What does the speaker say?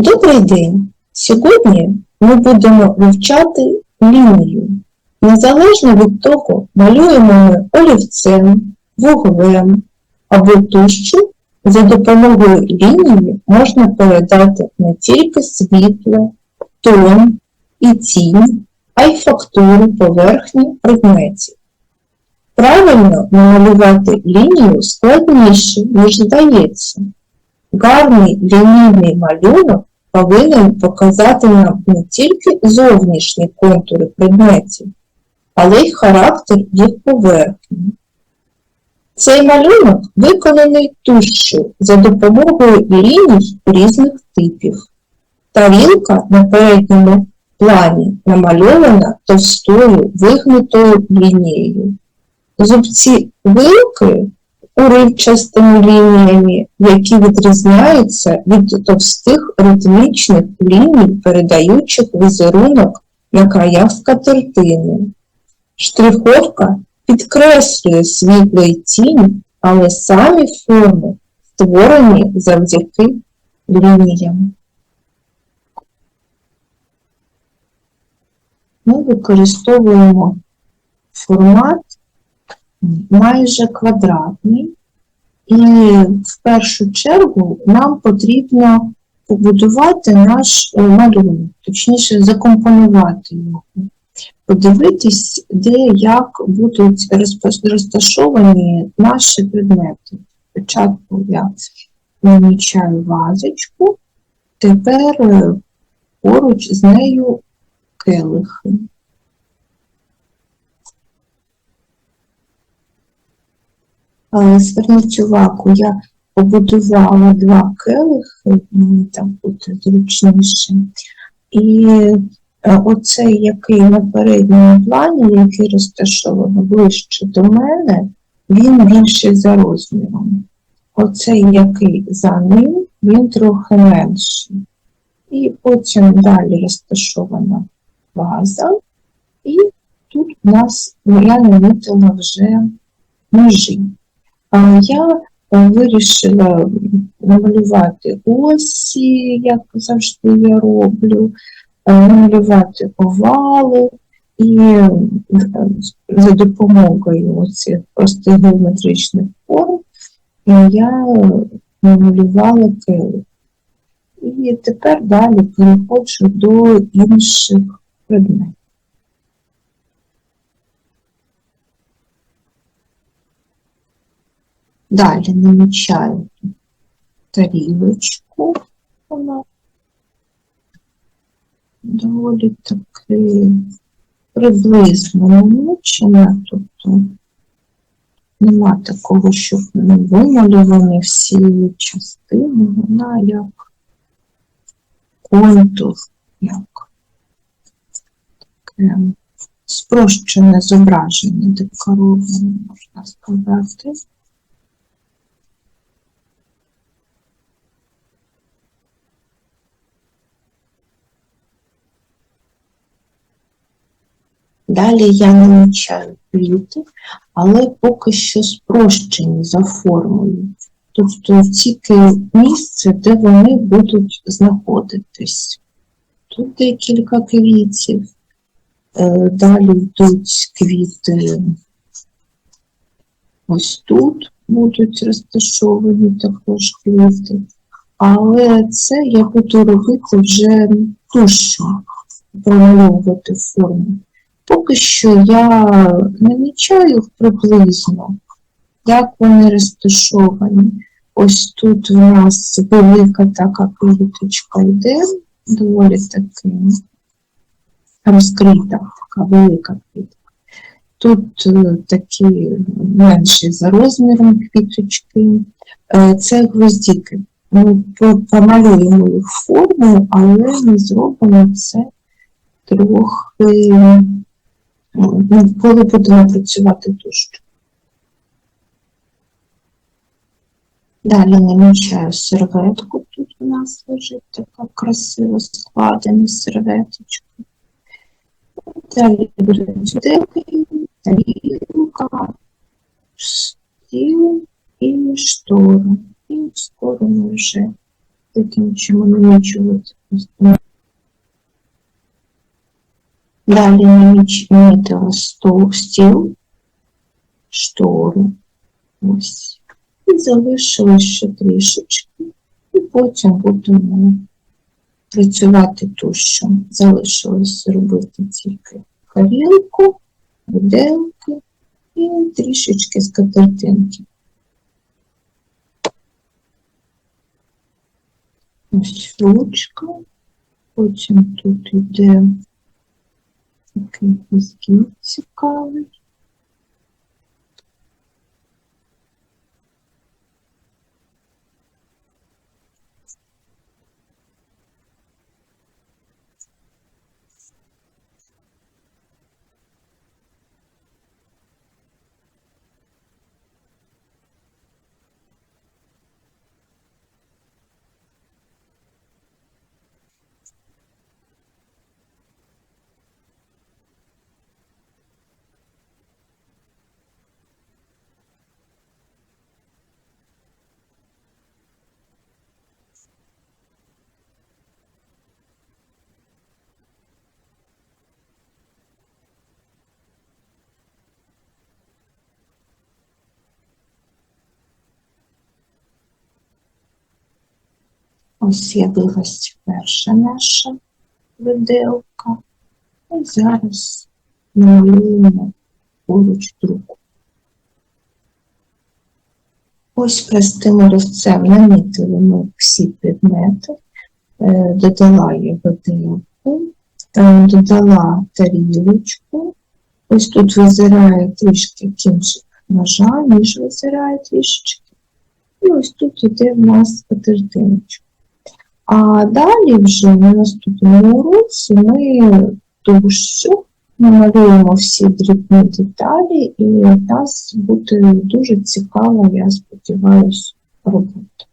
Добрий день! Сьогодні ми будемо вивчати лінію. Незалежно від того, малюємо ми олівцем, вуглем або тушчю, за допомогою лінії можна передати не тільки світло, тон і тінь, а й фактуру поверхні предметів. Правильно намалювати лінію складніше, ніж здається. Гарний лінійний малюнок повинен показати нам не тільки зовнішні контури предметів, але й характер їх поверхні. Цей малюнок виконаний тушчю за допомогою ліній різних типів. Тарілка на передньому плані намальована товстою вигнутою лінією. Зубці вилки уривчастими лініями, які відрізняються від товстих ритмічних ліній, передаючих візерунок на краях скатертини. Штриховка підкреслює світло і тінь, але самі форми створені завдяки лініям. Ми використовуємо формат майже квадратний, і в першу чергу нам потрібно побудувати наш е, малюнок, точніше закомпонувати його, подивитись, де як будуть розташовані наші предмети. Спочатку я намічаю вазочку, тепер е, поруч з нею келихи. Зверніть увагу, я побудувала два келихи, мені так буде зручніше. І е, оцей, який на передньому плані, який розташований ближче до мене, він більший за розміром. Оцей, який за ним, він трохи менший. І потім далі розташована ваза. І тут у нас ну, я намітила вже ножі. Я е, вирішила намалювати осі, як завжди я роблю, е, намалювати овали і е, за допомогою оцих простих геометричних форм я намалювала келих. І тепер далі переходжу до інших предметів. Далі намічаю тарілочку. Вона доволі таки приблизно намічена, тобто нема такого, щоб не вималювані всі частини, вона як контур, як таке спрощене зображення декороване, можна сказати. Далі я намічаю квіти, але поки що спрощені за формою. Тобто тільки місце, де вони будуть знаходитись. Тут декілька квітів, е, далі йдуть квіти ось тут будуть розташовані також квіти. Але це я буду робити вже тушю, промальовувати форму. Поки що я намічаю приблизно, як вони розташовані. Ось тут у нас велика така квіточка йде, доволі таки розкрита, така велика квітка. Тут е, такі менші за розміром квіточки. Е, Це гвоздіки. Ми помалюємо їх форму, але ми зробимо це трохи коли будемо працювати тушчу. Далі намічаю серветку. Тут у нас лежить така красиво складена серветочка. Далі беруть деки, тарілка, стіл і штору. І скоро ми вже закінчимо намічувати. Далі намітила стол, стіл, штору. Ось. І залишилось ще трішечки. І потім будемо працювати тушю. Залишилось робити тільки тарілку, виделки і трішечки скатертинки. Ось ручка, потім тут йде такий візкіт цікавий. Ось з'явилась перша наша виделка. І зараз намалюємо поруч другу. Ось простим олівцем намітили ми всі предмети, е, додала я виделку, додала тарілочку. Ось тут визирає трішки кінчик ножа, ніж визирає трішечки. І ось тут іде в нас скатертиночка. А далі вже на наступному уроці ми тушю намалюємо всі дрібні деталі, і в нас буде дуже цікава, я сподіваюся, робота.